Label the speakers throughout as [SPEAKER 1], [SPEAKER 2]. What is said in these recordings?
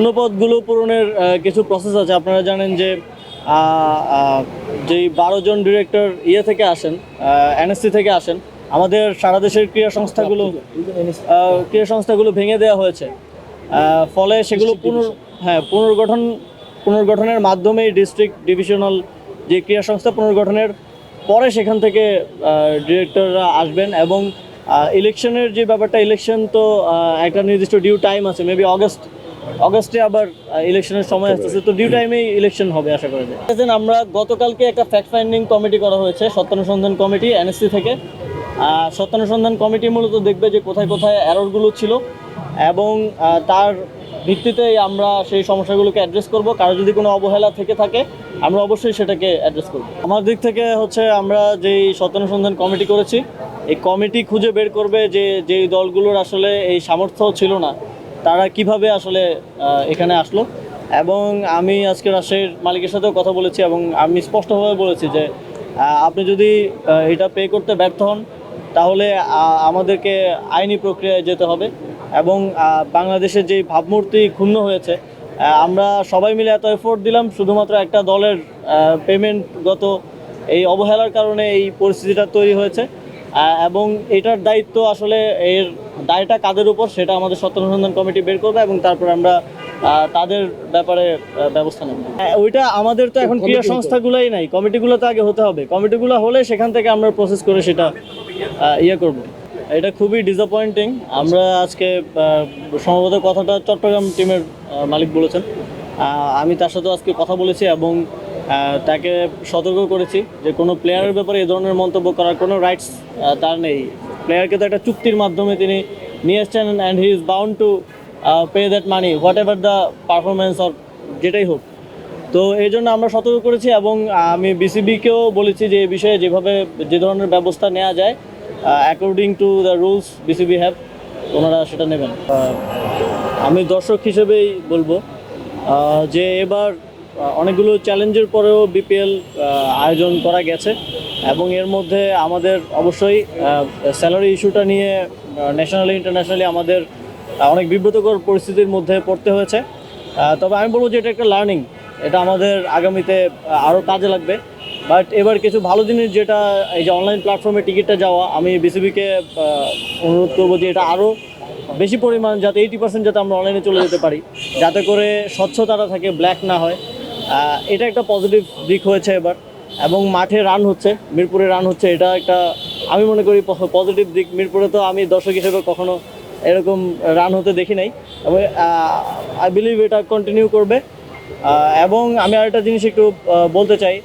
[SPEAKER 1] শূন্যপদগুলো পূরণের কিছু প্রসেস আছে। আপনারা জানেন যে যেই বারো জন ডিরেক্টর ইয়ে থেকে আসেন এনএসসি থেকে আসেন আমাদের সারা দেশের ক্রীড়া সংস্থাগুলো ক্রীড়া সংস্থাগুলো ভেঙে দেওয়া হয়েছে। ফলে সেগুলো পুনর হ্যাঁ পুনর্গঠন পুনর্গঠনের মাধ্যমে ডিস্ট্রিক্ট ডিভিশনাল যে ক্রীড়া সংস্থা পুনর্গঠনের পরে সেখান থেকে ডিরেক্টররা আসবেন এবং ইলেকশনের যে ব্যাপারটা ইলেকশন তো একটা নির্দিষ্ট ডিউ টাইম আছে মেবি অগস্ট অগস্টে আবার ইলেকশনের সময় আসতেছে। তো ডিউ টাইমেই ইলেকশন হবে আশা করা যায়। আমরা গতকালকে একটা ফ্যাক্ট ফাইন্ডিং কমিটি করা হয়েছে সত্যানুসন্ধান কমিটি এনএসসি থেকে। সত্যানুসন্ধান কমিটি মূলত দেখবে যে কোথায় কোথায় অ্যারোরগুলো ছিল এবং তার ভিত্তিতেই আমরা সেই সমস্যাগুলোকে অ্যাড্রেস করব। কারও যদি কোনো অবহেলা থেকে থাকে আমরা অবশ্যই সেটাকে অ্যাড্রেস করব। আমার দিক থেকে হচ্ছে আমরা যেই সত্যানুসন্ধান কমিটি করেছি এই কমিটি খুঁজে বের করবে যে যেই দলগুলোর আসলে এই সামর্থ্য ছিল না। তারা কীভাবে আসলে এখানে আসলো? এবং আমি আজকে রাজশাহীর মালিকের সাথেও কথা বলেছি এবং আমি স্পষ্টভাবে বলেছি যে আপনি যদি এটা পে করতে ব্যর্থ হন, তাহলে আমাদেরকে আইনি প্রক্রিয়ায় যেতে হবে এবং বাংলাদেশের যে ভাবমূর্তি ক্ষুণ্ণ হয়েছে আমরা সবাই মিলে এত এফোর্ট দিলাম, শুধুমাত্র একটা দলের পেমেন্টগত এই অবহেলার কারণে এই পরিস্থিতিটা তৈরি হয়েছে এবং এটার দায়িত্ব আসলে এর দায়টা কাদের উপর সেটা আমাদের সত্য অনুসন্ধান কমিটি বের করবে এবং তারপর আমরা তাদের ব্যাপারে ব্যবস্থা নেব। হ্যাঁ, ওইটা আমাদের তো এখন ক্রীড়া সংস্থাগুলোই নাই। কমিটিগুলো তো আগে হতে হবে। কমিটিগুলো হলে সেখান থেকে আমরা প্রসেস করে সেটা ইয়ে করব। এটা খুবই ডিসঅ্যাপয়েন্টিং আমরা আজকে সম্ভবত কথাটা চট্টগ্রাম টিমের মালিক বলেছেন। আমি তার সাথেও আজকে কথা বলেছি এবং তাকে সতর্ক করেছি যে কোনো প্লেয়ারের ব্যাপারে এ ধরনের মন্তব্য করার কোনো রাইটস তার নেই। প্লেয়ারকে তো একটা চুক্তির মাধ্যমে তিনি নিয়ে এসছেন and he is bound to pay that money whatever the performance or যেটাই হোক। তো এই জন্য আমরা সতর্ক করেছি এবং আমি বিসিবিকেও বলেছি যে এই বিষয়ে যেভাবে যে ধরনের ব্যবস্থা নেওয়া যায় according to the rules BCB have ওনারা সেটা নেবেন। আমি দর্শক হিসেবেই বলব যে এবার অনেকগুলো চ্যালেঞ্জের পরেও বিপিএল আয়োজন করা গেছে। এবং এর মধ্যে আমাদের অবশ্যই স্যালারি ইস্যুটা নিয়ে ন্যাশনালি ইন্টারন্যাশনালি আমাদের অনেক বিব্রতকর পরিস্থিতির মধ্যে পড়তে হয়েছে। তবে আমি বলব যে এটা একটা লার্নিং এটা আমাদের আগামীতে আরও কাজে লাগবে। বাট এবার কিছু ভালো জিনিস যেটা, এই যে অনলাইন প্ল্যাটফর্মে টিকিটটা যাওয়া, আমি বিসিবিকে অনুরোধ করব যে এটা আরও বেশি পরিমাণ যাতে এইটি পার্সেন্ট যাতে আমরা অনলাইনে চলে যেতে পারি, যাতে করে স্বচ্ছতাটা থাকে ব্ল্যাক না হয়। এটা একটা পজিটিভ দিক হয়েছে এবার। এবং মাঠে রান হচ্ছে, মিরপুরে রান হচ্ছে, এটা একটা আমি মনে করি পজিটিভ দিক। মিরপুরে তো আমি দর্শক হিসেবে কখনো এরকম রান হতে দেখি নাই। এবং আই বিলিভ এটা কন্টিনিউ করবে। এবং আমি আরেকটা জিনিস একটু বলতে চাই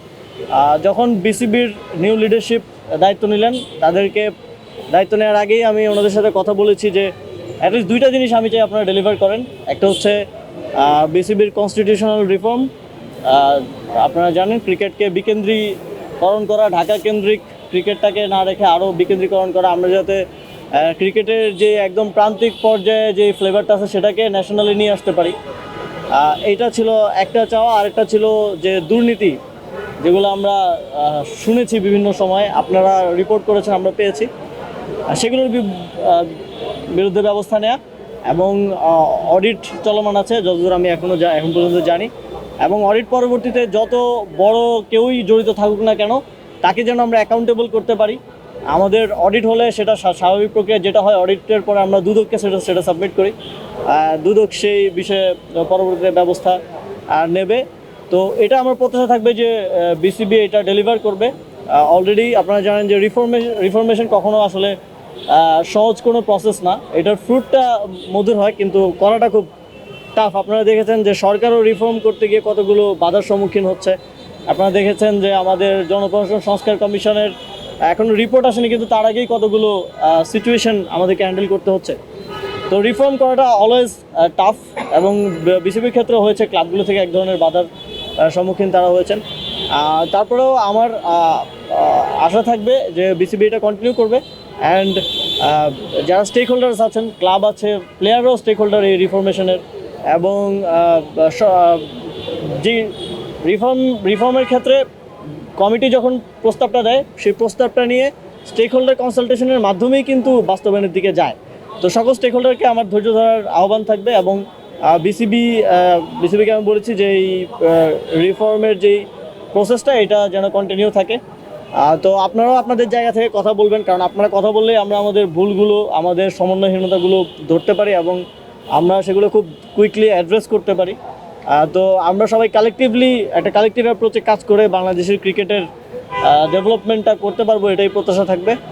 [SPEAKER 1] যখন বিসিবির নিউ লিডারশিপ দায়িত্ব নিলেন, তাদেরকে দায়িত্ব নেওয়ার আগেই আমি ওনাদের সাথে কথা বলেছি যে অ্যাটলিস্ট দুইটা জিনিস আমি চাই আপনারা ডেলিভার করেন। একটা হচ্ছে বিসিবির কনস্টিটিউশনাল রিফর্ম আপনারা জানেন ক্রিকেটকে বিকেন্দ্রীকরণ করা, ঢাকা কেন্দ্রিক ক্রিকেটটাকে না রেখে আরও বিকেন্দ্রীকরণ করা, আমরা যাতে ক্রিকেটের যে একদম প্রান্তিক পর্যায়ে যে ফ্লেভারটা আছে সেটাকে ন্যাশনালি নিয়ে আসতে পারি। এইটা ছিল একটা চাওয়া, আরেকটা ছিল যে দুর্নীতি, যেগুলো আমরা শুনেছি বিভিন্ন সময়, আপনারা রিপোর্ট করেছেন, আমরা পেয়েছি। সেগুলোর বিরুদ্ধে ব্যবস্থা নেওয়া এবং অডিট চলমান আছে, যতদূর আমি এখনও যা, এখন পর্যন্ত জানি। এবং অডিট পরবর্তীতে যত বড় কেউই জড়িত থাকুক না কেন, তাকে যেন আমরা অ্যাকাউন্টেবল করতে পারি। আমাদের অডিট হলে সেটা স্বা- স্বাভাবিক প্রক্রিয়া, যেটা হয় অডিটের পরে আমরা দুদককে সেটা সেটা সাবমিট করি। দুদক সেই বিষয়ে পরবর্তীতে ব্যবস্থা নেবে। তো এটা আমার প্রত্যাশা থাকবে যে বিসিবি এটা ডেলিভার করবে। অলরেডি আপনারা জানেন যে রিফরমেশন রিফরমেশন কখনো আসলে সহজ কোনো প্রসেস না। এটার ফ্রুটটা মধুর হয়, কিন্তু করাটা খুব টাফ আপনারা দেখেছেন যে সরকারও রিফর্ম করতে গিয়ে কতগুলো বাধার সম্মুখীন হচ্ছে। আপনারা দেখেছেন যে আমাদের জনপ্রশাসন সংস্কার কমিশনের, এখনও রিপোর্ট আসেনি, কিন্তু তার আগেই কতগুলো সিচুয়েশন আমাদেরকে হ্যান্ডেল করতে হচ্ছে। তো রিফর্ম করাটা অলওয়েজ টাফ এবং বিসিবির ক্ষেত্রে হয়েছে। ক্লাবগুলো থেকে এক ধরনের বাধার সম্মুখীন তারা হয়েছেন। তারপরেও আমার আশা থাকবে যে বিসিবি এটা কন্টিনিউ করবে। অ্যান্ড যারা স্টেক হোল্ডার্স আছেন ক্লাব আছে প্লেয়াররাও স্টেক হোল্ডার এই রিফরমেশনের এবং যে রিফর্ম, রিফর্মের ক্ষেত্রে কমিটি যখন প্রস্তাবটা দেয়, সেই প্রস্তাবটা নিয়ে স্টেক হোল্ডার কনসালটেশনের মাধ্যমেই কিন্তু বাস্তবায়নের দিকে যায়। তো সকল স্টেক হোল্ডারকে আমার ধৈর্য ধরার আহ্বান থাকবে এবং বিসিবি বিসিবিকে আমি বলেছি যে এই রিফর্মের যেই প্রসেসটা এটা যেন কন্টিনিউ থাকে। তো আপনারাও আপনাদের জায়গা থেকে কথা বলবেন, কারণ আপনারা কথা বললেই আমরা আমাদের ভুলগুলো, আমাদের সমন্বয়হীনতাগুলো ধরতে পারি এবং আমরা সেগুলো খুব কুইকলি অ্যাড্রেস করতে পারি। তো আমরা সবাই কালেকটিভলি একটা কালেকটিভ অ্যাপ্রোচে কাজ করে বাংলাদেশের ক্রিকেটের ডেভেলপমেন্টটা করতে পারব, এটাই প্রত্যাশা থাকবে।